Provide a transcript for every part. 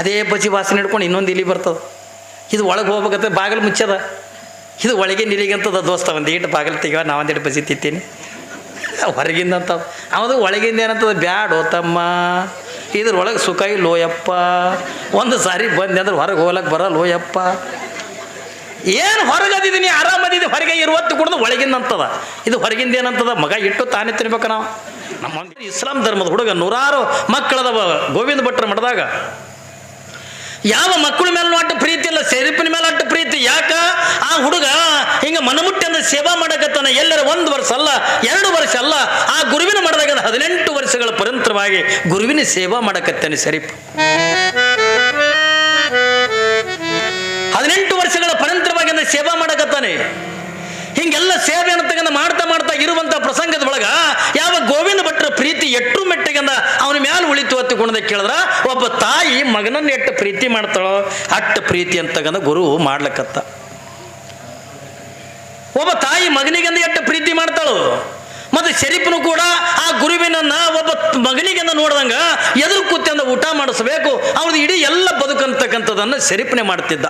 ಅದೇ ಬಜಿ ವಾಸನೆ ಹಿಡ್ಕೊಂಡು ಇನ್ನೊಂದು ಇಲಿ ಬರ್ತದೆ. ಇದು ಒಳಗೆ ಹೋಗ್ಬೇಕಂತ ಬಾಗಿಲು ಮುಚ್ಚದ. ಇದು ಒಳಗೆ ನಿಲಿಗಂತದ ದೋಸ್ತ, ಒಂದು ಈಟು ಬಾಗಿಲು ತೆಗಿವ ನಾ ಒಂದು ಬಜಿ ತಿಂತೀನಿ. ಹೊರಗಿಂದ ಅಂತ. ಅವದು ಒಳಗಿಂದ ಏನಂತದ? ಬ್ಯಾಡೋ ತಮ್ಮ. ಇದ್ರೊಳಗೆ ಸುಖ ಲೋಯಪ್ಪ ಒಂದು ಸಾರಿ ಬಂದೆ ಅಂದ್ರೆ ಹೊರಗೆ ಹೋಗ್ಲಕ್ಕೆ ಬರಲ್ಲ ಲೋಯಪ್ಪ ಏನು ಹೊರಗದಿದ್ದೀನಿ ಆರಾಮದಿದೆ ಹೊರಗೆ ಇರುವತ್ತು ಕುಡ್ದು ಒಳಗಿಂದ ಅಂತದ. ಇದು ಹೊರಗಿಂದ ಏನಂತದ? ಮಗ ಇಟ್ಟು ತಾನೇ ತಿನ್ಬೇಕು ನಾವು. ನಮ್ಮ ಇಸ್ಲಾಂ ಧರ್ಮದ ಹುಡುಗ ನೂರಾರು ಮಕ್ಕಳದವ ಗೋವಿಂದ ಭಟ್ರ ಮಠದಾಗ. ಯಾವ ಮಕ್ಕಳ ಮೇಲೆ ಅಟ್ಟು ಪ್ರೀತಿ ಇಲ್ಲ, ಸೆರಿಪಿನ ಮೇಲೆ ಅಟ್ಟು ಪ್ರೀತಿ. ಯಾಕ? ಆ ಹುಡುಗ ಹಿಂಗ ಮನಮುಟ್ಟಿ ಅಂದ್ರೆ ಸೇವಾ ಮಾಡಕತ್ತಾನ. ಎಲ್ಲರ ಒಂದು ವರ್ಷ ಅಲ್ಲ, ಎರಡು ವರ್ಷ ಅಲ್ಲ. ಆ ಗುರುವಿನ ಮಾಡಿದಾಗ ಹದಿನೆಂಟು ವರ್ಷಗಳ ಪರಂತರವಾಗಿ ಗುರುವಿನ ಸೇವಾ ಮಾಡಕತ್ತಾನೆ ಸರಿಪ. ಹದಿನೆಂಟು ವರ್ಷಗಳ ಪರಂತರವಾಗಿ ಸೇವಾ ಮಾಡಕತ್ತಾನೆ. ಹಿಂಗೆಲ್ಲ ಸೇವೆ ಅನ್ನತಕ್ಕಂಥ ಮಾಡ್ತಾ ಮಾಡ್ತಾ ಇರುವಂತ ಪ್ರಸಂಗದ ಒಳಗ ಯಾವ ಗೋವಿಂದ ಭಟ್ರ ಪ್ರೀತಿ ಎಟ್ಟು ಮೆಟ್ಟಿಗಂದ ಅವನ ಅತ್ತಿ ಗುಣದ ಕೇಳಿದ್ರ, ಒಬ್ಬ ತಾಯಿ ಮಗನನ್ನ ಎಷ್ಟು ಪ್ರೀತಿ ಮಾಡ್ತಾಳೋ? ಅಟ್ಟು ಪ್ರೀತಿ ಅಂತಕಂದ ಗುರು ಮಾಡ್ಲಕತ್ತ. ಒಬ್ಬ ತಾಯಿ ಮಗನಿಗೆಂದ ಎಷ್ಟು ಪ್ರೀತಿ ಮಾಡ್ತಾಳು? ಮತ್ತೆ ಶರೀಫ್ನು ಕೂಡ ಆ ಗುರುವಿನನ್ನ ಒಬ್ಬ ಮಗನಿಗೆಂದ ನೋಡ್ದಂಗ ಎದುರು ಕೂತ್ಯಂದ ಊಟ ಮಾಡಿಸ್ಬೇಕು. ಅವ್ರದ್ದು ಇಡೀ ಎಲ್ಲ ಬದುಕಂತಕ್ಕಂಥದ್ದನ್ನು ಶರೀಫ್ನೆ ಮಾಡ್ತಿದ್ದ.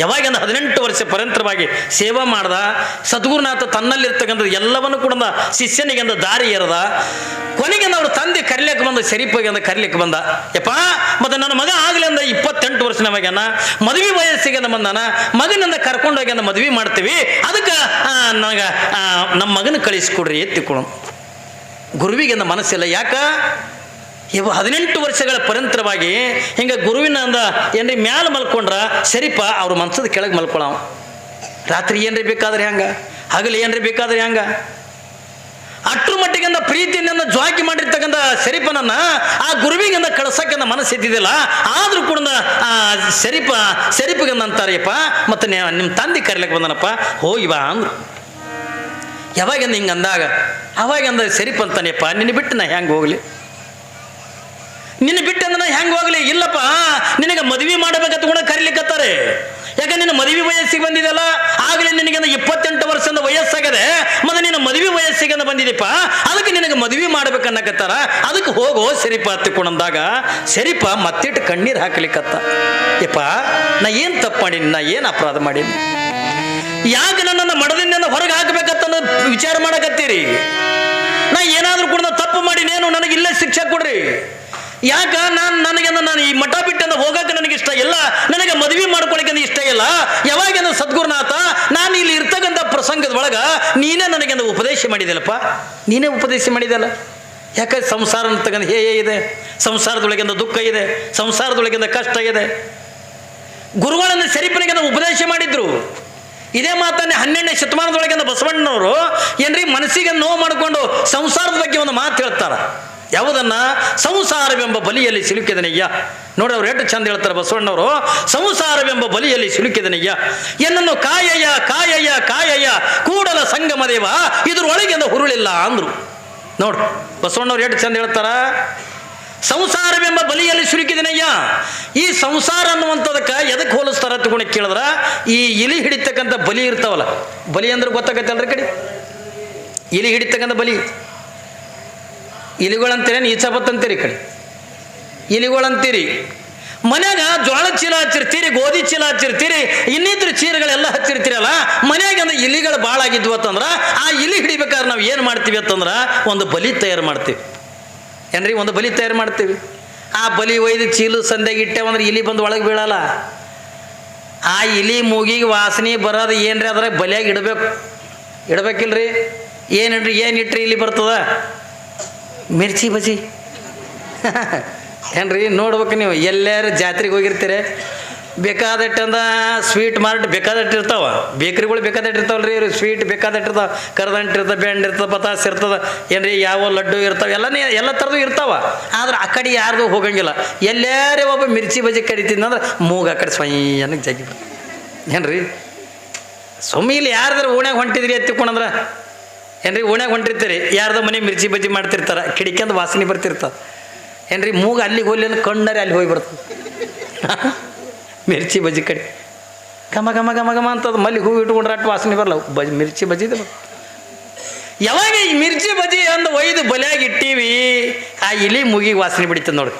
ಯಾವಾಗಿಂದ ಹದಿನೆಂಟು ವರ್ಷ ಪರ್ಯಂತರವಾಗಿ ಸೇವಾ ಮಾಡ್ದ, ಸದ್ಗುರುನಾಥ ತನ್ನಲ್ಲಿರ್ತಕ್ಕಂಥ ಎಲ್ಲವನ್ನು ಕೂಡ ಶಿಷ್ಯನಿಗೆಂದ ದಾರಿ ಎರದ ಕೊನೆಗೆ ಅವ್ರ ತಂದೆ ಕರಿಲಿಕ್ಕೆ ಬಂದ ಶರೀಫಗೆ ಅಂದ ಕರಿಲಿಕ್ಕೆ ಬಂದ. ಯಪ್ಪ, ಮತ್ತು ನನ್ನ ಮಗ ಆಗ್ಲಿ ಅಂದ ಇಪ್ಪತ್ತೆಂಟು ವರ್ಷ ನಮಗನ, ಮದುವೆ ವಯಸ್ಸಿಗೆ ಬಂದನ, ಮಗನಿಂದ ಕರ್ಕೊಂಡೋಗಿ ಅಂದ ಮದುವೆ ಮಾಡ್ತೀವಿ, ಅದಕ್ಕೆ ನನಗೆ ನಮ್ಮ ಮಗನ ಕಳಿಸ್ಕೊಡ್ರಿ ಎತ್ತಿಕೊಡು. ಗುರುವಿಗೆ ಅಂದ ಮನಸ್ಸಿಲ್ಲ. ಯಾಕ? ಇವ ಹದಿನೆಂಟು ವರ್ಷಗಳ ಪರಂತರವಾಗಿ ಹಿಂಗೆ ಗುರುವಿನ ಅಂದ ಏನ್ರಿ ಮ್ಯಾಲ ಮಲ್ಕೊಂಡ್ರ ಸರಿಪ ಅವ್ರ ಮನ್ಸದ ಕೆಳಗೆ ಮಲ್ಕೊಳವ ರಾತ್ರಿ ಏನ್ರಿ ಬೇಕಾದ್ರೆ ಹೆಂಗೆ? ಹಗಲು ಏನ್ರಿ ಬೇಕಾದ್ರೆ ಹೆಂಗ? ಅಟ್ರ ಪ್ರೀತಿ ಪ್ರೀತಿಯಿಂದ ಜ್ವಾಕಿ ಮಾಡಿರ್ತಕ್ಕಂಥ ಶರೀಫನನ್ನ ಆ ಗುರುವಿಗೆಂದ ಕಳ್ಸಕ್ಕೆಂದ ಮನಸ್ಸು ಎದ್ದಿದ್ದಿಲ್ಲ ಆದರೂ ಕೂಡ ಆ ಶರೀಫ ಶರೀಫಿಗೆಂದ ಅಂತಾರೆಯಪ್ಪ, ಮತ್ತೆ ನಿಮ್ಮ ತಂದೆ ಕರಿಲಕ್ಕೆ ಬಂದನಪ್ಪ, ಹೋಗಿ ಬಾ ಅಂದ್ರು. ಯಾವಾಗಿಂದ ಹಿಂಗೆ ಅಂದಾಗ, ಅವಾಗಿಂದ ಶರೀಫ್ ಅಂತಾನೆಪ್ಪ ನಿನ್ನ ಬಿಟ್ಟು ನಾ ಹೆಂಗೆ ಹೋಗ್ಲಿ? ನಿನ್ನ ಬಿಟ್ಟು ಅಂದ್ರೆ ಹೆಂಗೆ ಹೋಗ್ಲಿ? ಇಲ್ಲಪ್ಪ. ನಿನಗೆ ಮದುವೆ ಮಾಡಬೇಕಂತ ಕೂಡ ಕರಿಲಿಕ್ಕತ್ತಾರೆ ಯಾಕೆ ನಿನ್ನ ಮದುವೆ ವಯಸ್ಸಿಗೆ ಬಂದಿದೆಯಲ್ಲ? ಆಗಲೇ ನಿನಗೆ ಇಪ್ಪತ್ತೆಂಟು ವರ್ಷದ ವಯಸ್ಸಾಗದೆ. ಮತ್ತೆ ನಿನ್ನ ಮದುವೆ ವಯಸ್ಸಿಗೆ ಬಂದಿದೆಪ್ಪ ಅದಕ್ಕೆ ನಿನಗೆ ಮದುವೆ ಮಾಡ್ಬೇಕನ್ನಕತ್ತಾರ ಅದಕ್ಕೆ ಹೋಗೋ ಸರಿಪ ಹತ್ತಿಕೊಂಡಂದಾಗ ಸರಿಪ ಮತ್ತಿಟ್ಟು ಕಣ್ಣೀರು ಹಾಕ್ಲಿಕ್ಕತ್ತ ಯಪ್ಪ, ನಾ ಏನು ತಪ್ಪು ಮಾಡೀನಿ? ನಾ ಏನು ಅಪರಾಧ ಮಾಡೀನಿ? ಯಾಕೆ ನನ್ನನ್ನು ಮಡದಿಂದ ಹೊರಗೆ ಹಾಕಬೇಕಂತ ವಿಚಾರ ಮಾಡಕತ್ತೀರಿ? ನಾ ಏನಾದರೂ ಕೂಡ ತಪ್ಪು ಮಾಡಿನೇನು ನನಗೆ ಇಲ್ಲೇ ಶಿಕ್ಷೆ ಕೊಡ್ರಿ. ಯಾಕ ನಾನು ನನಗೆ ನಾನು ಈ ಮಠ ಬಿಟ್ಟಂದ ಹೋಗಕ್ಕೆ ನನಗೆ ಇಷ್ಟ ಇಲ್ಲ? ನನಗೆ ಮದುವೆ ಮಾಡ್ಕೊಳಕ್ಕೆ ಇಷ್ಟ ಇಲ್ಲ? ಯಾವಾಗ ಸದ್ಗುರುನಾಥ, ನಾನು ಇಲ್ಲಿ ಇರ್ತಕ್ಕಂಥ ಪ್ರಸಂಗದ ಒಳಗ ನೀನೇ ನನಗೆ ಉಪದೇಶ ಮಾಡಿದೆಯಲ್ಲಪ್ಪ? ನೀನೇ ಉಪದೇಶ ಮಾಡಿದೆಲ್ಲ ಯಾಕೆ ಸಂಸಾರ ಅಂತಕ್ಕಂಥ ಹೇ ಇದೆ. ಸಂಸಾರದೊಳಗಿಂದ ದುಃಖ ಇದೆ. ಸಂಸಾರದೊಳಗಿಂದ ಕಷ್ಟ ಇದೆ. ಗುರುಗಳನ್ನು ಸರಿಪನಿಗೆ ಉಪದೇಶ ಮಾಡಿದ್ರು. ಇದೇ ಮಾತನ್ನೇ ಹನ್ನೆರಡನೇ ಶತಮಾನದೊಳಗಿಂದ ಬಸವಣ್ಣನವರು ಏನ್ರಿ ಮನಸ್ಸಿಗೆ ನೋವು ಮಾಡಿಕೊಂಡು ಸಂಸಾರದ ಬಗ್ಗೆ ಒಂದು ಮಾತು ಹೇಳ್ತಾರ. ಯಾವುದನ್ನ ಸಂಸಾರವೆಂಬ ಬಲಿಯಲ್ಲಿ ಸಿಲುಕಿದನಯ್ಯ? ನೋಡಿ ಅವ್ರು ಎಷ್ಟು ಚಂದ ಹೇಳ್ತಾರೆ ಬಸವಣ್ಣವರು. ಸಂಸಾರವೆಂಬ ಬಲಿಯಲ್ಲಿ ಸಿಲುಕಿದನಯ್ಯ. ಎನ್ನನ್ನು ಕಾಯಯ್ಯ ಕಾಯಯ್ಯ ಕಾಯಯ್ಯ, ಕೂಡಲ ಸಂಗಮ ದೇವ, ಇದ್ರೊಳಗಿಂದ ಹುರುಳಿಲ್ಲ ಅಂದ್ರು. ನೋಡು, ಬಸವಣ್ಣವ್ರು ಎಷ್ಟು ಚಂದ ಹೇಳ್ತಾರ? ಸಂಸಾರವೆಂಬ ಬಲಿಯಲ್ಲಿ ಸಿಲುಕಿದನಯ್ಯ. ಈ ಸಂಸಾರ ಅನ್ನುವಂಥದಕ್ಕೆ ಎದಕ್ಕೆ ಹೋಲಿಸ್ತಾರ ತಗೊಂಡು ಕೇಳಿದ್ರ? ಈ ಇಲಿ ಹಿಡಿತಕ್ಕಂಥ ಬಲಿ ಇರ್ತಾವಲ್ಲ, ಬಲಿ ಅಂದ್ರೆ ಗೊತ್ತಾಗತ್ತಲ್ರಿ ಕಡೆ? ಇಲಿ ಹಿಡಿತಕ್ಕಂಥ ಬಲಿ. ಇಲಿಗಳಂತೀರಿ ಈಚಾಬತ್ ಅಂತೀರಿ ಕಡೆ. ಇಲಿಗಳಂತೀರಿ. ಮನ್ಯಾಗ ಜೋಳ ಚೀಲ ಹಚ್ಚಿರ್ತೀರಿ, ಗೋಧಿ ಚೀಲ ಹಚ್ಚಿರ್ತೀರಿ ಇನ್ನಿತರ ಚೀಲಗಳೆಲ್ಲ ಹಚ್ಚಿರ್ತೀರಲ್ಲ, ಮನ್ಯಾಗ ಅಂದ್ರೆ ಇಲಿಗಳು ಭಾಳ ಆಗಿದ್ವು ಅಂತಂದ್ರೆ, ಆ ಇಲಿ ಹಿಡಿಬೇಕಾದ್ರೆ ನಾವು ಏನು ಮಾಡ್ತೀವಿ ಅಂತಂದ್ರೆ, ಒಂದು ಬಲಿ ತಯಾರು ಮಾಡ್ತೀವಿ. ಏನ್ರಿ? ಒಂದು ಬಲಿ ತಯಾರು ಮಾಡ್ತೀವಿ. ಆ ಬಲಿ ಒಯ್ದು ಚೀಲು ಸಂದೆಗೆ ಇಟ್ಟೇವಂದ್ರೆ ಇಲಿ ಬಂದು ಒಳಗೆ ಬೀಳಲ್ಲ. ಆ ಇಲಿ ಮೂಗಿಗೆ ವಾಸನೆ ಬರೋದು ಏನ್ರಿ? ಅದ್ರಾಗ ಬಲಿಯಾಗಿ ಇಡಬೇಕು. ಇಡಬೇಕಿಲ್ರಿ? ಏನಿಡ್ರಿ ಏನು ಇಲಿ ಬರ್ತದ? ಮಿರ್ಚಿ ಬಜಿ ಏನ್ರಿ, ನೋಡ್ಬೇಕು ನೀವು, ಎಲ್ಲಾರು ಜಾತ್ರೆಗೆ ಹೋಗಿರ್ತೀರಿ. ಬೇಕಾದಟ್ಟಂದ ಸ್ವೀಟ್ ಮಾರ್ಟ್ ಬೇಕಾದಟ್ಟು ಇರ್ತಾವ. ಬೇಕ್ರಿಗಳು ಬೇಕಾದಟ್ಟು ಇರ್ತಾವಲ್ರಿ ಸ್ವೀಟ್ ಬೇಕಾದಟ್ಟು ಇರ್ತಾವ. ಕರ್ದಂಟು ಇರ್ತದೆ, ಬೆಂಡ್ ಇರ್ತದೆ ಪತಾಸ್ ಇರ್ತದೆ. ಏನ್ರಿ, ಯಾವ ಲಡ್ಡು ಇರ್ತಾವ, ಎಲ್ಲನೇ, ಎಲ್ಲ ಥರದ್ದು ಇರ್ತಾವ. ಆದ್ರೆ ಆ ಕಡೆ ಯಾರ್ದು ಹೋಗಂಗಿಲ್ಲ. ಎಲ್ಲಾರೇ ಒಬ್ಬ ಮಿರ್ಚಿ ಬಜಿ ಅಂದ್ರೆ ಮೂಗ ಆ ಕಡೆ ಸ್ವಯಂ ಜಗಿ ಏನ್ರಿ ಸುಮ್ಮನೆ ಇಲ್ಲಿ ಯಾರದ್ರು ಓಣ್ಯಾಗ ಹೊಂಟಿದ್ರಿ ಎತ್ತಿಕೊಂಡಂದ್ರೆ ಏನ್ರಿ ಓಣ್ಯಾಗ ಹೊಂಟಿರ್ತೀರಿ? ಯಾರ್ದೋ ಮನೆ ಮಿರ್ಚಿ ಬಜ್ಜಿ ಮಾಡ್ತಿರ್ತಾರ ಕಿಡಿಕಂದು ವಾಸನೆ ಬರ್ತಿರ್ತದೆ ಏನ್ರಿ, ಮೂಗ ಅಲ್ಲಿಗೆ ಹೋಗ್ಲಿ ಅಂದ್ರೆ ಕಣ್ಣರೆ ಅಲ್ಲಿ ಹೋಗಿ ಬರ್ತದೆ ಮಿರ್ಚಿ ಬಜ್ಜಿ ಕಡೆ ಘಮ ಘಮ ಘಮ ಘಮ ಅಂತದ ಮಲ್ಲಿ ಹೂವು ಇಟ್ಕೊಂಡ್ರೆ ಅಟ್ಟು ವಾಸನೆ ಬರಲ್ಲ. ಬಜ್, ಮಿರ್ಚಿ ಬಜ್ಜಿದ ಯಾವಾಗ ಈ ಮಿರ್ಚಿ ಬಜ್ಜಿ ಅಂದು ಒಯ್ದು ಬಲಿಯಾಗಿ ಇಟ್ಟೀವಿ, ಆ ಇಲಿ ಮೂಗಿಗೆ ವಾಸನೆ ಬಿಡಿತದೆ ನೋಡಿ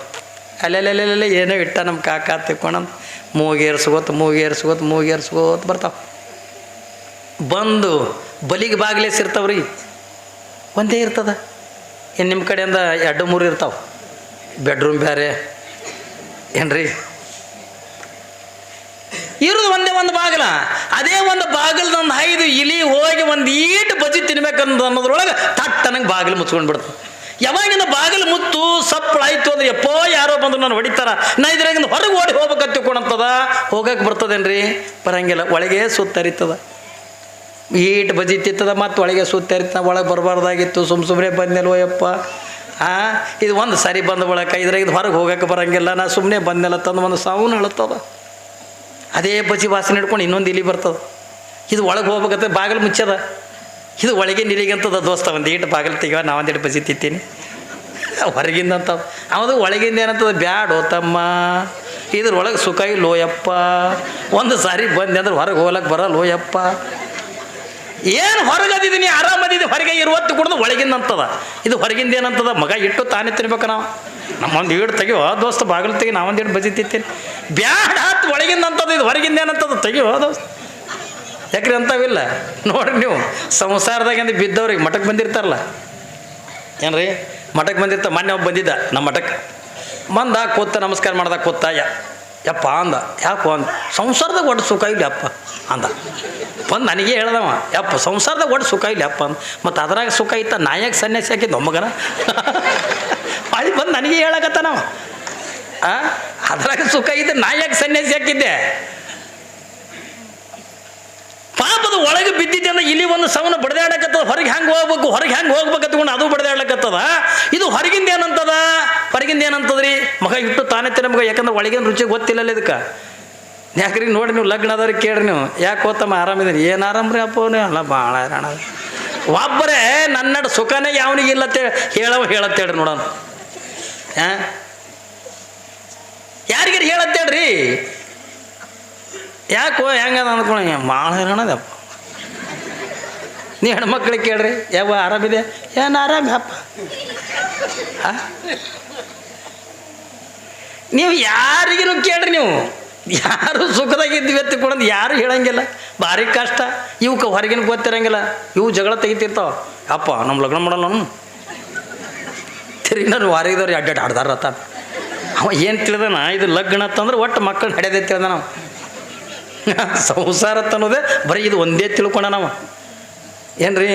ಅಲ್ಲೆಲ್ಲೆಲ್ಲೆಲ್ಲ ಏನೋ ಇಟ್ಟ ನಮ್ಮ ಕಾಕ ತಿಕ್ಕೊಂಡಂತ ಮೂಗೇರ್ಸ್ಕೋತ ಮೂಗೇರ್ಸ್ಕೋತ ಮೂಗೇರ್ಸ್ಕೋತ ಬರ್ತಾವ. ಬಂದು ಬಲಿಗೆ ಬಾಗಿಲೇಸಿರ್ತಾವ್ರಿ ಒಂದೇ ಇರ್ತದ. ಏನು ನಿಮ್ಮ ಕಡೆಯಿಂದ ಎರಡು, ಮೂರು ಇರ್ತಾವೆ. ಬೆಡ್ರೂಮ್ ಬೇರೆ ಏನ್ರಿ? ಇರೋದು ಒಂದೇ ಒಂದು ಬಾಗಿಲ. ಅದೇ ಒಂದು ಬಾಗಿಲ್ದೊಂದು ಐದು ಇಲಿ ಹೋಗಿ ಒಂದು ಈಟು ಬಜಿ ತಿನ್ಬೇಕನ್ನೋದು ಅನ್ನೋದ್ರೊಳಗೆ ತಟ್ಟ ನಂಗೆ ಬಾಗಿಲು ಮುಚ್ಕೊಂಡು ಬಿಡ್ತು ಯಾವಾಗಿನ ಬಾಗಿಲು ಮುತ್ತು ಸಪ್ಪಳಾಯ್ತು ಅಂದ್ರೆ ಎಪ್ಪೋ ಯಾರೋ ಬಂದ್ರು ನಾನು ಹೊಡಿತಾರ. ನಾ ಇದ್ರಾಗಿಂದ ಹೊರಗೆ ಓಡಿ ಹೋಗ್ಬೇಕಂತ ತಿಳ್ಕೊಳಂತದ ಹೋಗಕ್ಕೆ ಬರ್ತದೇನ್ರಿ? ಬರಂಗಿಲ್ಲ. ಒಳಗೆ ಸುತ್ತರಿತದ. ಈಟ್ ಬಜಿತಿತ್ತದ ಮತ್ತು ಒಳಗೆ ಸುತ್ತರಿತ ಒಳಗೆ ಬರಬಾರ್ದಾಗಿತ್ತು. ಸುಮ್ ಸುಮ್ಮನೆ ಬಂದೆಲ್ವೋ ಯಪ್ಪ? ಆ? ಇದು ಒಂದು ಸರಿ ಬಂದ ಬಳಕ ಇದು ಹೊರಗೆ ಹೋಗಕ್ಕೆ ಬರಂಗಿಲ್ಲ. ನಾ ಸುಮ್ಮನೆ ಬಂದೆಲ್ಲ ತಂದು ಒಂದು ಸಾವುನ ಹೇಳ್ತದ ಅದೇ ಬಜಿ ವಾಸನೆ ಹಿಡ್ಕೊಂಡು ಇನ್ನೊಂದು ಇಲಿ ಬರ್ತದೆ. ಇದು ಒಳಗೆ ಹೋಗ್ಬೇಕಂತ ಬಾಗಿಲು ಮುಚ್ಚದ. ಇದು ಒಳಗೆ ನಿಲಿಗಂತದ ದೋಸ್ತ, ಒಂದು ಈಟು ಬಾಗಿಲು ತೆಗಿವ ನಾ ಒಂದೀಟು ಬಜಿ ತಿತ್ತೀನಿ ಹೊರಗಿಂದ ಅಂತ. ಅವದು ಒಳಗಿಂದ ಏನಂತದ? ಬ್ಯಾಡೋ ತಮ್ಮ. ಇದ್ರೊಳಗೆ ಸುಖ ಇಲ್ಲೋಯಪ್ಪ ಒಂದು ಸಾರಿ ಬಂದೆ ಅಂದ್ರೆ ಹೊರಗೆ ಹೋಗ್ಲಕ್ಕೆ ಬರಲ್ಲ ಯಪ್ಪ. ಏನು ಹೊರಗದಿದ್ದೀನಿ ಆರಾಮದಿದ್ದು ಹೊರಗೆ ಇರುವತ್ತು ಕುಡ್ದು ಒಳಗಿಂದ ಅಂತದ ಇದು ಹೊರಗಿಂದ ಏನಂತದ? ಮಗ ಇಟ್ಟು ತಾನೇ ತಿನ್ಬೇಕು ನಾವು. ನಮ್ಮೊಂದು ಈಡು ತೆಗಿಯೋ ದೋಸ್ತ ಬಾಗಿಲು ತೆಗಿ, ನಾವೊಂದು ಈಡು ಬಜಿ ತಿತ್ತೀನಿ ಬ್ಯಾಡ ಹತ್ತು ಒಳಗಿಂದ ಅಂತದ ಇದು ಹೊರಗಿಂದ ಏನಂತದ ತೆಗಿಯೋ ದೋಸ್ತ. ಯಾಕ್ರಿ ಅಂತವಿಲ್ಲ ನೋಡ್ರಿ ನೀವು, ಸಂಸಾರದಾಗಿಂದ ಬಿದ್ದವ್ರಿಗೆ ಮಠಕ್ಕೆ ಬಂದಿರ್ತಾರಲ್ಲ? ಏನ್ರಿ? ಮಠಕ್ಕೆ ಬಂದಿರ್ತ, ಮೊನ್ನೆ ಒಬ್ಬ ಬಂದಿದ್ದ ನಮ್ಮ ಮಠಕ್ಕೆ ಬಂದ, ಕೂತ, ನಮಸ್ಕಾರ ಮಾಡ್ದ, ಕೂತ ಯಪ್ಪ ಅಂದ. ಯಾಕೋ ಅಂದ? ಸಂಸಾರದಾಗ ಒಟ್ಟು ಸುಖ ಇಲ್ಲ ಅಪ್ಪ ಅಂದ. ಬಂದು ನನಗೆ ಹೇಳ್ದವ, ಯಪ್ಪ, ಸಂಸಾರದಾಗ ಒಟ್ಟು ಸುಖ ಇಲ್ಲ, ಯಪ್ಪ ಅಂದ. ಮತ್ತು ಅದ್ರಾಗ ಸುಖ ಇತ್ತ ನಾಯಕ್ ಸನ್ಯಾಸಿ ಹಾಕಿದ್ದು ಒಮ್ಮಗನ ಅಲ್ಲಿ ಬಂದು ನನಗೆ ಹೇಳಕತ್ತಾನವ ಅದ್ರಾಗ ಸುಖ ಇದ್ದ ನಾಯಕ್ ಸನ್ಯಾಸಿ ಹಾಕಿದ್ದೆ ಪಾಪದ ಒಳಗೆ ಬಿದ್ದಿದ್ದೆ ಅಂದ್ರೆ ಇಲ್ಲಿ ಒಂದು ಸವನ ಬಡ್ದಾಡಕತ್ತದ ಹೊರಗೆ ಹೆಂಗೆ ಹೋಗ್ಬೇಕು, ಹೊರಗೆ ಹೆಂಗೆ ಹೋಗ್ಬೇಕು ಅಂತಕೊಂಡು ಅದು ಬಡದಾಡಕತ್ತದ ಇದು ಹೊರಗಿಂದ ಏನಂತದ? ಹೊರಗಿಂದ ಏನಂತದ್ರಿ? ಮಗ ಇಟ್ಟು ತಾನೇ ತಿನ್ನ ಮಗ, ಯಾಕಂದ್ರೆ ಒಳಗಿನ ರುಚಿ ಗೊತ್ತಿಲ್ಲಲ್ಲ ಇದಕ್ಕೆ. ಯಾಕ್ರಿ ನೋಡಿ ನೀವು ಲಗ್ನ ಆದವ್ರಿಗೆ ಕೇಳ್ರಿ ನೀವು. ಯಾಕೆ ಹೋತಮ್ಮ ಆರಾಮಿದ್ದೀನಿ ಏನು ಆರಾಮ್ರಿ ಅಪ್ಪ ಅಲ್ಲ ಭಾಳ ಹೈರಾಣ. ಒಬ್ಬರೇ ನನ್ನಡ ಸುಖನೇ ಯಾವನಿಗೆ ಇಲ್ಲತ್ತೆ ಹೇಳವ ಹೇಳತ್ತೇಳ್ರಿ ನೋಡೋಣ. ಹಾಂ? ಯಾರಿಗಾರು ಹೇಳತ್ತೇಳ್ರಿ ಯಾಕೋ ಹೆಂಗದ ಅಂದ್ಕೊಂಡು ಭಾಳ ಹೈರಾಣದಪ್ಪ ನೀ ಹೆಣ್ಮಕ್ಳಿಗೆ ಕೇಳ್ರಿ. ಯಾವ ಆರಾಮಿದೆ ಏನು ಆರಾಮ ಅಪ್ಪ? ನೀವು ಯಾರಿಗೂ ಕೇಳ್ರಿ ನೀವು? ಯಾರು ಸುಖದಾಗಿದ್ವಿ ಕೊಡೋದು ಯಾರು ಹೇಳಂಗಿಲ್ಲ. ಭಾರಿ ಕಷ್ಟ. ಇವಕ್ಕೆ ಹೊರಗಿನ ಗೊತ್ತಿರಂಗಿಲ್ಲ. ಇವು ಜಗಳ ತೆಗಿತಿರ್ತಾವ. ಅಪ್ಪ ನಮ್ಮ ಲಗ್ನ ಮಾಡಲ್ಲ ನಾನು ತಿರುಗಿ ನಾನು ವಾರಿದವ್ರು ಆಡ್ದಾರ ಅವ ಏನು ತಿಳಿದನ? ಇದು ಲಗ್ನ ಅಂತಂದ್ರೆ ಒಟ್ಟು ಮಕ್ಕಳು ನಡೆಯದೆ ತಿಳಿದ ನಾವು ಸಂಸಾರ ಅನ್ನೋದೇ ಬರೀ ಇದು ಒಂದೇ ತಿಳ್ಕೊಂಡ ನಾವು ಏನ್ರಿ?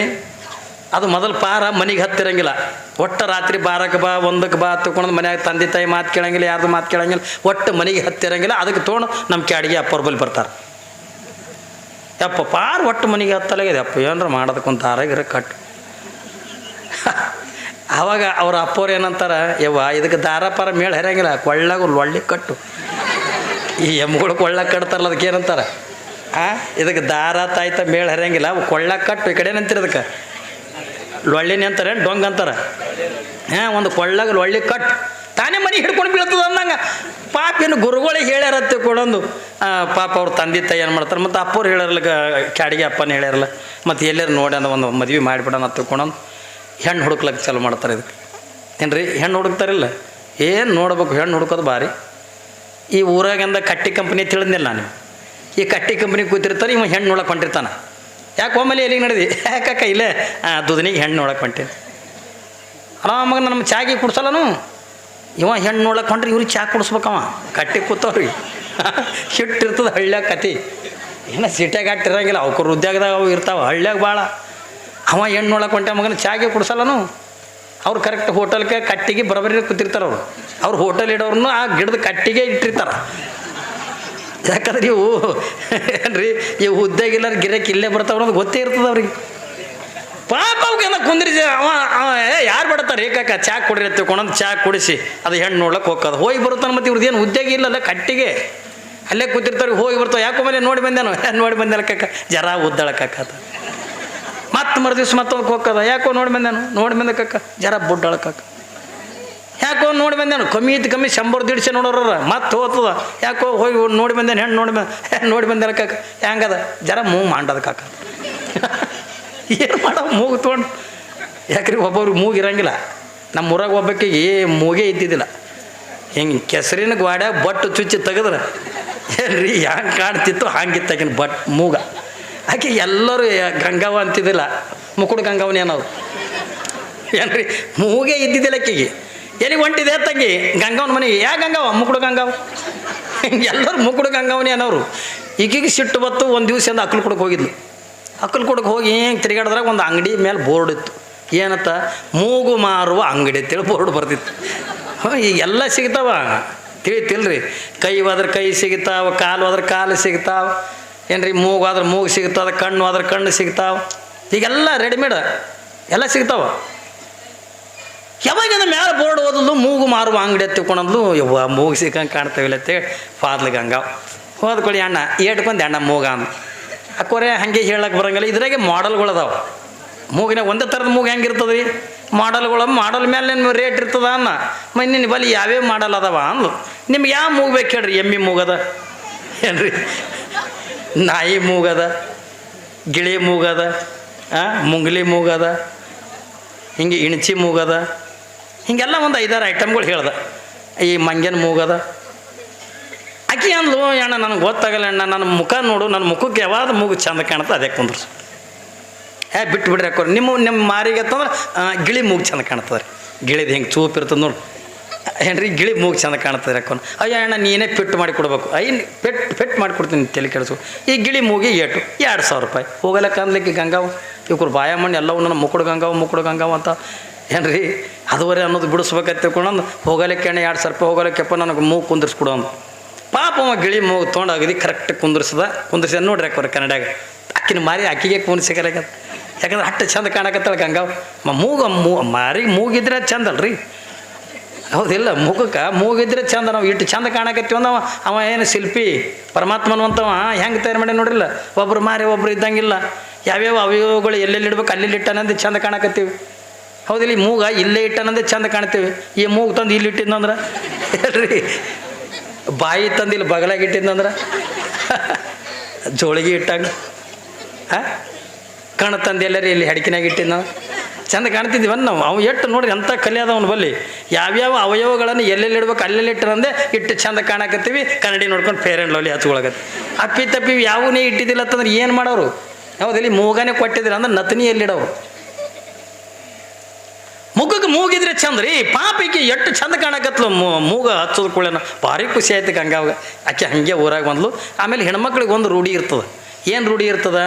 ಅದು ಮೊದಲು ಪಾರ ಮನೆಗೆ ಹತ್ತಿರಂಗಿಲ್ಲ. ಒಟ್ಟು ರಾತ್ರಿ ಬಾರಕ್ಕೆ ಬಾ ಒಂದಕ್ಕೆ ಬಾ ತಗೊಂಡು ಮನ್ಯಾಗ ತಂದೆ ತಾಯಿ ಮಾತು ಕೇಳಂಗಿಲ್ಲ, ಯಾರ್ದು ಮಾತು ಕೇಳಂಗಿಲ್ಲ. ಒಟ್ಟು ಮನೆಗೆ ಹತ್ತಿರಂಗಿಲ್ಲ, ಅದಕ್ಕೆ ತೊಗೊಂಡು ನಮ್ಮ ಕ್ಯಾಡಿಗೆ ಅಪ್ಪರ ಬಲ್ಲಿ ಬರ್ತಾರೆ. ಯಪ್ಪ ಪಾರ್ ಒಟ್ಟು ಮನೆಗೆ ಹತ್ತಲಾಗಿದೆ ಅಪ್ಪ ಏನಾರ ಮಾಡೋದಕ್ಕೊಂದು ಆರಾಗಿರ ಕಟ್ಟು ಅವಾಗ ಅವ್ರ ಅಪ್ಪವ್ರು ಏನಂತಾರ, ಯವ್ವ ಇದಕ್ಕೆ ದಾರ ಪಾರ ಮೇಳ ಹರಿಯಂಗಿಲ್ಲ, ಕೊಳ್ಳಾಗ ಒಳ್ಳೆ ಕಟ್ಟು. ಈ ಎಮ್ಗಳು ಕೊಳ್ಳ ಕಟ್ತಾರಲ್ಲ ಅದಕ್ಕೆ ಏನಂತಾರ? ಆ, ಇದಕ್ಕೆ ದಾರ ತಾಯ್ತ ಮೇಳ ಹರಿಯಂಗಿಲ್ಲ ಕೊಳ್ಳ ಕಟ್ಟು ಈ ಕಡೆ ಅದಕ್ಕೆ? ಲೊಳ್ಳಿನಿ ಅಂತಾರೆ ಡೊಂಗ್ ಅಂತಾರೆ. ಹಾಂ, ಒಂದು ಕೊಳ್ಳಾಗ ಲೊಳ್ಳಿ ಕಟ್, ತಾನೇ ಮನೆ ಹಿಡ್ಕೊಂಡು ಬೀಳ್ತದ ಅಂದಂಗ. ಪಾಪ ಏನು ಗುರುಗಳಿಗೆ ಹೇಳ್ಯಾರತ್ತೆ ಕೊಡೊಂದು. ಪಾಪ ಅವ್ರ ತಂದೆ ತಾಯಿ ಏನು ಮಾಡ್ತಾರೆ, ಮತ್ತು ಅಪ್ಪವ್ರು ಹೇಳ್ಯಾರಲ್ಲ ಕ್ಯಾಡಿಗೆ ಅಪ್ಪನ ಹೇಳ್ಯಾರಲ್ಲ, ಮತ್ತು ಎಲ್ಲರೂ ನೋಡಿ ಅಂದ ಒಂದು ಮದುವೆ ಮಾಡಿಬಿಡೋಣ ತಿಳ್ಕೊಂಡೊಂದು ಹೆಣ್ಣು ಹುಡುಕ್ಲಕ್ಕೆ ಚಾಲು ಮಾಡ್ತಾರೆ ಇದಕ್ಕೆ. ಏನ್ರಿ, ಹೆಣ್ಣು ಹುಡುಕ್ತಾರಿಲ್ಲ? ಏನು ನೋಡ್ಬೇಕು, ಹೆಣ್ಣು ಹುಡುಕೋದು ಭಾರಿ. ಈ ಊರಾಗಿಂದ ಕಟ್ಟಿ ಕಂಪ್ನಿ ತಿಳಿದ್ನಿಲ್ಲ ನಾನು. ಈ ಕಟ್ಟಿ ಕಂಪ್ನಿ ಕೂತಿರ್ತಾರೆ ಇವ ಹೆಣ್ಣು ನೋಡಕ್ಕೆ ಹೊಂಟಿರ್ತಾನೆ. ಯಾಕೆ ಒಮ್ಮೆಲೆ ಎಲ್ಲಿಗೆ ನಡೆದಿ? ಯಾಕಕ್ಕ ಇಲ್ಲೇ? ದುದನಿಗೆ ಹೆಣ್ಣು ನೋಡಕ್ಕೆ ಹೊಂಟೇನೆ. ಆರಾಮಾಗ ನಮ್ಮ ಚಾಗಿ ಕುಡ್ಸಲ್ಲನು? ಇವ ಹೆಣ್ಣು ನೋಡಕ್ಕೆ ಹೊಂಟ್ರಿ ಇವ್ರಿಗೆ ಚಾ ಕುಡಿಸ್ಬೇಕವ ಕಟ್ಟಿ ಕೂತವ್ರಿ. ಸಿಟ್ಟಿರ್ತದೆ ಹಳ್ಳ್ಯಾಗ ಕತಿ. ಏನೋ ಸಿಟ್ಯಾಗ ಕಟ್ಟಿರಂಗಿಲ್ಲ ಅವ್ಕರು ಉದ್ಯೋಗದಾಗ ಅವು ಇರ್ತಾವೆ. ಹಳ್ಳ್ಯಾಗ ಭಾಳ ಅವ ಹೆಣ್ಣು ನೋಡಕ್ಕೆ ಹೊಂಟೆ ಮಗನ ಚಾಗೆ ಕುಡ್ಸಲ್ಲನು? ಅವ್ರು ಕರೆಕ್ಟ್ ಹೋಟೆಲ್ಗೆ ಕಟ್ಟಿಗೆ ಬರಬರಿ ಕೂತಿರ್ತಾರೆ ಅವರು. ಅವ್ರು ಹೋಟೆಲ್ ಇಡೋರ್ನು ಆ ಗಿಡದ ಕಟ್ಟಿಗೆ ಇಟ್ಟಿರ್ತಾರೆ. ಯಾಕಂದ್ರೆ ಇವು ಏನ್ರಿ ಇವು ಹುದ್ದೆಗಿಲ್ಲ ಗಿರಕ್ಕೆ ಇಲ್ಲೇ ಬರ್ತಾವ ಅನ್ನೋದು ಗೊತ್ತೇ ಇರ್ತದೆ ಅವ್ರಿಗೆ. ಪಾಪ ಅವಕ್ಕೆಲ್ಲ ಕುಂದ್ರಿಸಿ, ಅವ ಯಾರು ಬಿಡ್ತಾರೆ? ಏಕಾಕ ಚಾ ಕೊಡ್ರಿ ಅಂತ ತಿಳ್ಕೊಂಡಂದು ಚಾ ಕುಡಿಸಿ, ಅದು ಹೆಣ್ಣು ನೋಡ್ಲಕ್ಕೆ ಹೋಗೋದು ಹೋಗಿ ಬರುತ್ತಾನೆ ಮತ್ತು ಇವ್ರದ್ದು ಏನು ಉದ್ಯೋಗ ಇಲ್ಲಲ್ಲ, ಕಟ್ಟಿಗೆ. ಅಲ್ಲೇ ಕೂತಿರ್ತಾರೆ ಹೋಗಿ ಬರ್ತಾವೆ. ಯಾಕೋ ಮೇಲೆ ನೋಡಿ ಬಂದೇನು? ನೋಡಿ ಬಂದೇನ ಕಕ್ಕ ಜರ ಉದ್ದಾಳಕ್ಕಾಕತ್ತ ಮತ್ತೆ ಮರುದಿವ್ಸ ಮತ್ತೊಂದು ಹೋಗ್ಕದ. ಯಾಕೋ ನೋಡಿ ಬಂದೇನು? ನೋಡಿ ಬಂದ ಕಕ್ಕ ಜರ ಬುಡ್ಡಳಕಕ್ಕ ಯಾಕೋ ನೋಡಿ ಬಂದೇನು? ಕಮ್ಮಿ ಇತ್ತು ಕಮ್ಮಿ ಶಂಬರ್ ದಿಡ್ಸೆ ನೋಡೋರ ಮತ್ತೆ ಹೋಗ್ತದ. ಯಾಕೋ ಹೋಗಿ ನೋಡಿ ಬಂದೇನು? ಹೆಣ್ಣು ನೋಡಿ ಬಂದ ನೋಡಿ ಬಂದೇನ ಕಾಕ. ಹೆಂಗದ? ಜರ ಮೂಗು ಮಾಡದ ಕಾಕ. ಏನು ಮಾಡೋ ಮೂಗು ತೊಗೊಂಡು ಯಾಕ್ರಿ ಒಬ್ಬೊಬ್ರಿಗೆ ಮೂಗು ಇರಂಗಿಲ್ಲ? ನಮ್ಮ ಊರಾಗ ಒಬ್ಬಕ್ಕಿಗೆ ಮೂಗೇ ಇದ್ದಿದ್ದಿಲ್ಲ. ಹಿಂಗೆ ಕೆಸರಿನ ಗ್ವಾಡ್ಯಾಗ ಬಟ್ಟು ಚುಚ್ಚಿ ತೆಗೆದ್ರೆ. ಏನ್ರಿ ಹ್ಯಾಂಗೆ ಕಾಣ್ತಿತ್ತು ತಗಿನ ಬಟ್ ಮೂಗ. ಆಕೆ ಎಲ್ಲರೂ ಗಂಗವ ಅಂತಿದ್ದಿಲ್ಲ. ಮುಕುಡು ಗಂಗಾವನ ಏನವ್ರು ಏನ್ರಿ, ಮೂಗೆ ಇದ್ದಿದ್ದಿಲ್ಲ ಆಕೆಗೆ. ಎಲ್ಲಿಗೆ ಹೊಂಟಿದೆ ತಂಗಿ? ಗಂಗಾವನ ಮನೆ ಯಾ ಗಂಗಾವ ಮುಕುಡು ಗಂಗಾವ ಎಲ್ಲರೂ ಮುಕುಡು ಗಂಗಾವನಿ ಅನ್ನೋರು. ಈಗೀಗ ಸಿಟ್ಟು ಬತ್ತು ಒಂದು ದಿವಸ ಅಂದ ಅಕ್ಕಲ್ ಕೊಡಕ್ಕೆ ಹೋಗಿದ್ಲು. ಅಕ್ಕಲ್ ಕೊಡಕ್ಕೆ ಹೋಗಿ ಹಿಂಗೆ ತಿರುಗಾಡಿದ್ರಾಗ ಒಂದು ಅಂಗಡಿ ಮೇಲೆ ಬೋರ್ಡ್ ಇತ್ತು. ಏನತ್ತ ಮೂಗು ಮಾರುವ ಅಂಗಡಿ ಅಂತೇಳಿ ಬೋರ್ಡ್ ಬರ್ತಿತ್ತು. ಹಾಂ, ಈಗ ಎಲ್ಲ ಸಿಗ್ತಾವ. ತಿಳಿತಿಲ್ರಿ ಕೈ ಹೋದ್ರೆ ಕೈ ಸಿಗ್ತಾವ, ಕಾಲು ಹೋದ್ರೆ ಕಾಲು ಸಿಗ್ತಾವ. ಏನ್ರಿ, ಮೂಗು ಆದ್ರೆ ಮೂಗು ಸಿಗ್ತಾವ, ಕಣ್ಣು ಆದ್ರೆ ಕಣ್ಣು ಸಿಗ್ತಾವ. ಈಗೆಲ್ಲ ರೆಡಿಮೇಡ್ ಎಲ್ಲ ಸಿಗ್ತಾವ. ಯಾವಾಗಿಂದ ಮೇಲೆ ಬೋರ್ಡ್ ಓದಲು ಮೂಗು ಮಾರುವ ಅಂಗಡಿ ಎತ್ತಿಕೊಂಡಂದ್ಲು ಯವ್ವ, ಮೂಗು ಸಿಕ್ಕಂಗೆ ಕಾಣ್ತಾವಿಲ್ಲ ಅಂತೇಳಿ ಫಾದ್ಲ ಗಂಗ. ಹೋದ್ಕೊಳ್ಳಿ ಅಣ್ಣ ಏಟ್ಕೊಂಡು ಅಣ್ಣ ಮೂಗ ಅಂದ. ಅಕ್ಕೋರೆ ಹಂಗೆ ಹೇಳಕ್ಕೆ ಬರಂಗಿಲ್ಲ. ಇದ್ರಾಗೆ ಮಾಡಲ್ಗಳು ಅದಾವ. ಮೂಗಿನ ಒಂದೇ ಥರದ ಮೂಗು ಹೆಂಗಿರ್ತದೆ ರೀ ಮಾಡಲ್ಗಳು ಮಾಡಲ್ ಮೇಲೆ ನಿಮ್ಮ ರೇಟ್ ಇರ್ತದ ಅನ್ನ. ಮೊನ್ನೆ ನಿನ್ನ ಯಾವ್ಯಾವ ಮಾಡಲ್ ಅದಾವ ಅಂದ್ಲು. ನಿಮ್ಗೆ ಯಾವ ಮೂಗು ಬೇಕು ಹೇಳ್ರಿ? ಎಮ್ಮಿ ಮೂಗದ. ಏನ್ರಿ? ನಾಯಿ ಮೂಗದ. ಗಿಳಿ ಮೂಗದ. ಮುಂಗ್ಲಿ ಮೂಗದ. ಹಿಂಗೆ ಇಣಚಿ ಮೂಗದ. ಹಿಂಗೆಲ್ಲ ಒಂದು ಐದಾರು ಐಟಮ್ಗಳು ಹೇಳ್ದೆ. ಈ ಮಂಗ್ಯನ ಮೂಗದ. ಆಕೆ ಅಂದ್ಲು, ಅಣ್ಣ, ನನಗೆ ಗೊತ್ತಾಗಲ್ಲ ಅಣ್ಣ ನನ್ನ ಮುಖ ನೋಡು ನನ್ನ ಮುಖಕ್ಕೆ ಯಾವಾಗ ಮೂಗು ಚಂದ ಕಾಣುತ್ತೆ, ಅದೇ ಕುಂದ್ರಸು. ಏ, ಬಿಟ್ಟು ಬಿಡ್ರಿ ಹಾಕೋರಿ ನಿಮ್ಮ ನಿಮ್ಮ ಮಾರಿಗೆ ಅಂತಂದ್ರೆ ಗಿಳಿ ಮೂಗು ಚಂದ ಕಾಣ್ತದೆ ರೀ. ಗಿಳಿದು ಹಿಂಗೆ ಚೂಪ್ ಇರ್ತದೆ ನೋಡಿ. ಏನ್ರಿ, ಗಿಳಿ ಮೂಗು ಚಂದ ಕಾಣ್ತದೆ ಹಾಕೋನು ಅಯ್ಯ, ಅಣ್ಣ, ನೀನೇ ಪೆಟ್ಟು ಮಾಡಿ ಕೊಡ್ಬೇಕು. ಅಯ್ಯ ಪೆಟ್ ಪೆಟ್ ಮಾಡಿ ಕೊಡ್ತೀನಿ ತಲೆ ಕೆಡಿಸು ಈ ಗಿಳಿ ಮೂಗಿ ಏಟು, ಎರಡು ಸಾವಿರ ರೂಪಾಯಿ. ಹೋಗಲಕ್ಕ ಅಂದ್ಲಿಕ್ಕೆ ಗಂಗಾವು. ಇವ್ರು ಬಾಯ ಮಣ್ಣು ಎಲ್ಲವೂ ನನ್ನ ಮುಕ್ಕುಡು ಗಂಗಾವು ಮುಕ್ಕುಡು ಗಂಗಾವು ಅಂತ. ಏನ್ರಿ ಅದುವರೆ ಅನ್ನೋದು ಬಿಡಿಸ್ಬೇಕಂತ ತಿಳ್ಕೊಂಡು ಹೋಗಲಿಕ್ಕೆ ಎರಡು ಸರ್ಪ ಹೋಗಲಿಕ್ಕೆಪ್ಪ ನನಗೆ ಮೂಗು ಕುಂದಿರ್ಸ್ಕೊಡು ಅಂದ ಪಾಪ ಅವ ಗಿಳಿ ಮೂಗು ತೊಗೊಂಡು ಅಗದಿ ಕರೆಕ್ಟ್ ಕುಂದಿರ್ಸದ. ಕುಂದಿರ್ಸಿದ ನೋಡ್ರಿ ಅಕ್ಕವ್ರೆ ಕನ್ನಡಾಗ ಅಕ್ಕಿನ ಮಾರಿ ಅಕ್ಕಿಗೆ ಕುಂದಿಸಿಕಲಾಗ ಯಾಕಂದ್ರೆ ಅಟ್ಟ ಚಂದ ಕಾಣಕತ್ತಾಳ ಗಂಗಾವ್ ಮೂಗ ಮೂ ಮಾರಿಗೆ ಮೂಗಿದ್ರೆ ಚಂದ ಅಲ್ರಿ ಹೌದಿಲ್ಲ, ಮುಖಕ್ಕೆ ಮೂಗಿದ್ರೆ ಚಂದ ನಾವು ಇಟ್ಟು ಚಂದ ಕಾಣಕತ್ತೀವಿ ಅಂದವ. ಅವ ಏನು ಶಿಲ್ಪಿ, ಪರಮಾತ್ಮನವಂತವ, ಹೆಂಗೆ ತಯಾರು ಮಾಡಿ ನೋಡಿಲ್ಲ ಒಬ್ರು ಮಾರಿ ಒಬ್ರು ಇದ್ದಂಗಿಲ್ಲ. ಯಾವ್ಯಾವ ಅವಯವಗಳು ಎಲ್ಲೆಲ್ಲಿ ಇಡ್ಬೇಕು, ಅಲ್ಲೆಲ್ಲಿ ಇಟ್ಟಾನಂದು ಚಂದ ಕಾಣಕತ್ತೀವಿ. ಹೌದಿಲ್ಲ ಈ ಮೂಗ ಇಲ್ಲೇ ಇಟ್ಟನಂದ್ರೆ ಚಂದ ಕಾಣ್ತೀವಿ. ಈ ಮೂಗು ತಂದು ಇಲ್ಲಿ ಇಟ್ಟಿದ್ನಂದ್ರೆ? ಹೇಳ್ರಿ ಬಾಯಿ ತಂದು ಇಲ್ಲಿ ಬಗಲಾಗಿ ಇಟ್ಟಿದ್ನಂದ್ರೆ? ಜೋಳಿಗೆ ಇಟ್ಟಾಗ? ಹಾಂ? ತಂದು ಎಲ್ಲರಿ ಇಲ್ಲಿ ಹಡಿಕಿನಾಗ ಇಟ್ಟಿದ್ನ ಚಂದ ಕಾಣ್ತಿದ್ವನ್ ನಾವು. ಅವು ಎಷ್ಟು ನೋಡ್ರಿ ಎಂಥ ಕಲೆ ಅವ್ನ ಬಲ್ಲಿ. ಯಾವ್ಯಾವ ಅವಯವಗಳನ್ನು ಎಲ್ಲೆಲ್ಲಿ ಇಡ್ಬೇಕು ಅಲ್ಲೆಲ್ಲಿ ಇಟ್ಟರಂದೆ ಇಟ್ಟು ಚಂದ ಕಾಣಕತ್ತೀವಿ. ಕನ್ನಡಿ ನೋಡ್ಕೊಂಡು ಫೇರ್ ಆ್ಯಂಡ್ ಲವ್ಲಿ ಅಪ್ಪಿ ತಪ್ಪಿ ಯಾವನೇ ಇಟ್ಟಿದ್ದಿಲ್ಲ ಅಂತಂದ್ರೆ ಏನು ಮಾಡೋರು? ಹೌದಿಲ್ಲಿ ಮೂಗನೇ ಕೊಟ್ಟಿದ್ದಿಲ್ಲ ಅಂದ್ರೆ ನತನಿ ಎಲ್ಲಿಡೋರು? ಮುಖಕ್ಕೆ ಮೂಗಿದ್ರೆ ಚಂದ ರೀ. ಪಾಪಿಗೆ ಎಷ್ಟು ಚಂದ ಕಾಣಕತ್ಲು ಮೂಗ ಹಚ್ಚೋದು ಕೂಡ ಭಾರಿ ಖುಷಿ ಆಯ್ತು ಗಂಗಾವಾಗ ಆಕೆ ಹಂಗೆ ಊರಾಗ ಬಂದ್ಲು. ಆಮೇಲೆ ಹೆಣ್ಮಕ್ಳಿಗೆ ಒಂದು ರೂಢಿ ಇರ್ತದೆ. ಏನು ರೂಢಿ ಇರ್ತದ?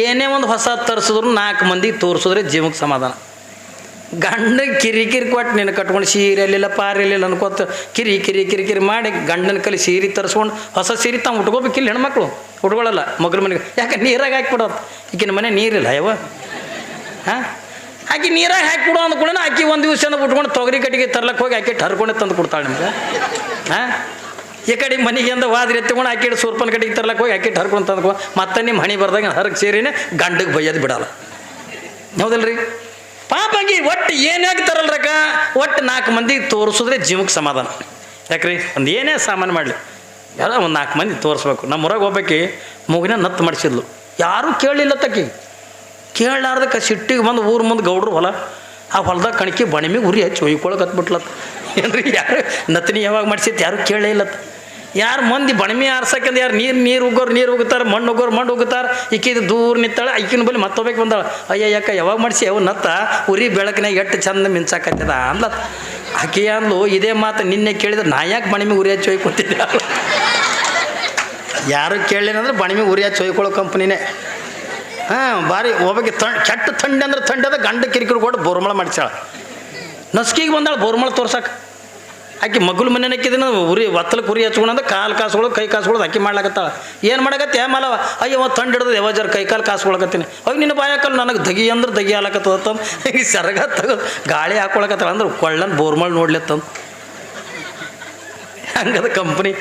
ಏನೇ ಒಂದು ಹೊಸ ತರಿಸಿದ್ರು ನಾಲ್ಕು ಮಂದಿ ತೋರಿಸಿದ್ರೆ ಜೀವಕ್ಕೆ ಸಮಾಧಾನ. ಗಂಡ ಕಿರಿ ಕಿರಿ ಕೊಟ್ಟು ನಿನ್ನ ಕಟ್ಕೊಂಡು ಸೀರೆ ಅಲ್ಲಿಲ್ಲ ಪಾರಿ ಅಲ್ಲಿಲ್ಲ ಅನ್ಕೋತ ಕಿರಿ ಕಿರಿ ಕಿರಿ ಕಿರಿ ಮಾಡಿ ಗಂಡನ ಕಲಿ ಸೀರೆ ತರಿಸ್ಕೊಂಡು ಹೊಸ ಸೀರೆ ತಾವು ಉಟ್ಕೋಬೇಕಿಲ್ಲ ಹೆಣ್ಮಕ್ಳು. ಉಟ್ಕೊಳ್ಳಲ್ಲ ಮಗಳ ಮನೆಗೆ. ಯಾಕೆ ನೀರಾಗ ಹಾಕ್ಬಿಡೋದು? ಈಕಿನ ಮನೆ ನೀರಿಲ್ಲ ಯಾವ ಹಾಂ? ಆಕಿ ನೀರಾಗ ಹಾಕಿ ಕೊಡು ಅಂದ ಕೂಡ ಆಕೆ ಒಂದು ದಿವಸ ಅಂದ ಬಿಟ್ಕೊಂಡು ತೊಗರಿ ಕಟ್ಟಿಗೆ ತರ್ಲಕ್ಕೆ ಹೋಗಿ ಆಕೆ ಹರ್ಕೊಂಡೆ ತಂದು ಕೊಡ್ತಾಳೆ ನಿಮ್ಗೆ. ಹಾಂ? ಈ ಕಡೆ ಮನೆಗೆ ಅಂದ ವಾದ್ರಿ ಎತ್ಕೊಂಡು ಆಕೆ ಸೂರ್ಪನ ಕಟ್ಟಿಗೆ ತರ್ಲಕ್ಕೆ ಹೋಗಿ ಆಕೆ ಹರ್ಕೊಂಡು ತಂದು ಮತ್ತೆ ನಿಮ್ಮ ಹಣಿ ಬರ್ದಾಗ ಹರಕ್ ಸೇರಿನೇ ಗಂಡಗೆ ಬೈಯೋದು ಬಿಡಲ್ಲ. ಹೌದಲ್ರಿ? ಪಾಪಾಗಿ ಒಟ್ಟು ಏನಾಗಿ ತರಲ್ರಕ್ಕ ಒಟ್ಟು ನಾಲ್ಕು ಮಂದಿ ತೋರಿಸಿದ್ರೆ ಜೀವಕ್ಕೆ ಸಮಾಧಾನ. ಯಾಕ್ರಿ? ಒಂದು ಏನೇ ಸಾಮಾನು ಮಾಡಲಿ. ಎಲ್ಲ ಒಂದು ನಾಲ್ಕು ಮಂದಿ ತೋರಿಸ್ಬೇಕು. ನಮ್ಮ ಊರಾಗ ಹೋಗ್ಬೇಕಿ ಮೂಗಿನ ನತ್ತು ಮಾಡಿಸಿದ್ಲು. ಯಾರೂ ಕೇಳಲಿಲ್ಲ ತಕ್ಕಿ ಕೇಳಲಾರ್ದಕ್ಕೆ ಸಿಟ್ಟಿಗೆ ಬಂದು ಊರು ಮುಂದೆ ಗೌಡ್ರು ಹೊಲ, ಆ ಹೊಲದಾಗ ಕಣಕಿ ಬಣಿಮಿಗೆ ಉರಿ ಹಚ್ಚಿ ಒಯ್ಕೊಳಕತ್ಬಿಟ್ಲತ್ತ ಏನ್ರಿ ಯಾರು ನತನಿ ಯಾವಾಗ ಮಾಡಿಸಿತ್ತು ಯಾರು ಕೇಳೇ ಇಲ್ಲತ್ತ ಯಾರು ಮಂದಿ ಬಣಮಿ ಆರ್ಸಕ್ಕಂದು ಯಾರು ನೀರು ನೀರು ಉಗ್ಗೋರು, ನೀರು ಉಗ್ತಾರೆ, ಮಣ್ಣು ಉಗ್ಗೋರು, ಮಣ್ಣು ಉಗ್ತಾರೆ, ಈಕಿದು ದೂರ ನಿಂತಾಳೆ, ಈಕಿನ ಬಳಿ ಮತ್ತೊಬ್ಬಕ್ಕೆ ಬಂದಾಳ. ಅಯ್ಯ, ಯಾಕ ಯಾವಾಗ ಮಾಡಿಸಿ ಅವು ನತ್ತ, ಉರಿ ಬೆಳಕಿನಾಗ ಎಷ್ಟು ಚಂದ ಮಿಂಚಾಕತ್ತದ ಅಂದ್ಲತ್ತ ಆಕೆ ಅಂದ್ಲು, ಇದೇ ಮಾತು ನಿನ್ನೆ ಕೇಳಿದ್ರೆ ನಾ ಯಾಕೆ ಬಣಿಮಿ ಉರಿ ಹಚ್ಚಿ ಒಯ್ಕೊತಿದ್ದೆ ಯಾರು ಕೇಳಲಿನಂದ್ರೆ ಬಣಿಮಿ ಉರಿ ಹಚ್ಚಿ ಒಯ್ಕೊಳ್ಳೋ ಕಂಪ್ನಿನೇ ಹಾಂ ಭಾರಿ ಒಬ್ಬಗೆ ತ ಕೆಟ್ಟ ಥಂಡಿ ಅಂದ್ರೆ ಥಂಡಿ ಅದ, ಗಂಡ ಕಿರಿಕಿರಿ ಕೊಟ್ಟು ಬೋರ್ಮಳ ಮಾಡಿಸ್ಯಾಳ. ನಸ್ಕಿಗೆ ಬಂದಾಳ ಬೋರ್ಮಳ ತೋರ್ಸಕ್ಕೆ ಆಕೆ ಮಗುಲ್ ಮನೆ ಹಾಕಿದಿನ, ಉರಿ ಒತ್ತಲಕ್ಕೆ ಕುರಿ ಹಚ್ಕೊಂಡ ಕಾಲು ಕಾಸುಗಳು ಕೈ ಕಾಸುಗಳು ಅಕ್ಕಿ ಮಾಡ್ಲಾಕತ್ತಾಳ. ಏನು ಮಾಡಕತ್ತೆ ಮಲವ? ಅಯ್ಯೋ ತಂಡ ಹಿಡ್ದು ಯಾವ ಜರ ಕೈ ಕಾಲು ಕಾಸುಕೊಳಕತ್ತೀನಿ. ಅವಾಗ ನಿನ್ನ ಬಾಯಕಲ್ಲ ನನಗೆ ದಗಿ ಅಂದ್ರೆ ದಗಿ ಆಲಕತ್ತದ ಈಗ ಸರಗ ತಗ, ಗಾಳಿ ಹಾಕೊಳಕತ್ತಾಳ ಅಂದ್ರೆ ಕೊಳ್ಳನ್ ಬೋರ್ಮಳ್ ನೋಡ್ಲತ್ತಂದು ಹಂಗದ ಕಂಪ್ನಿ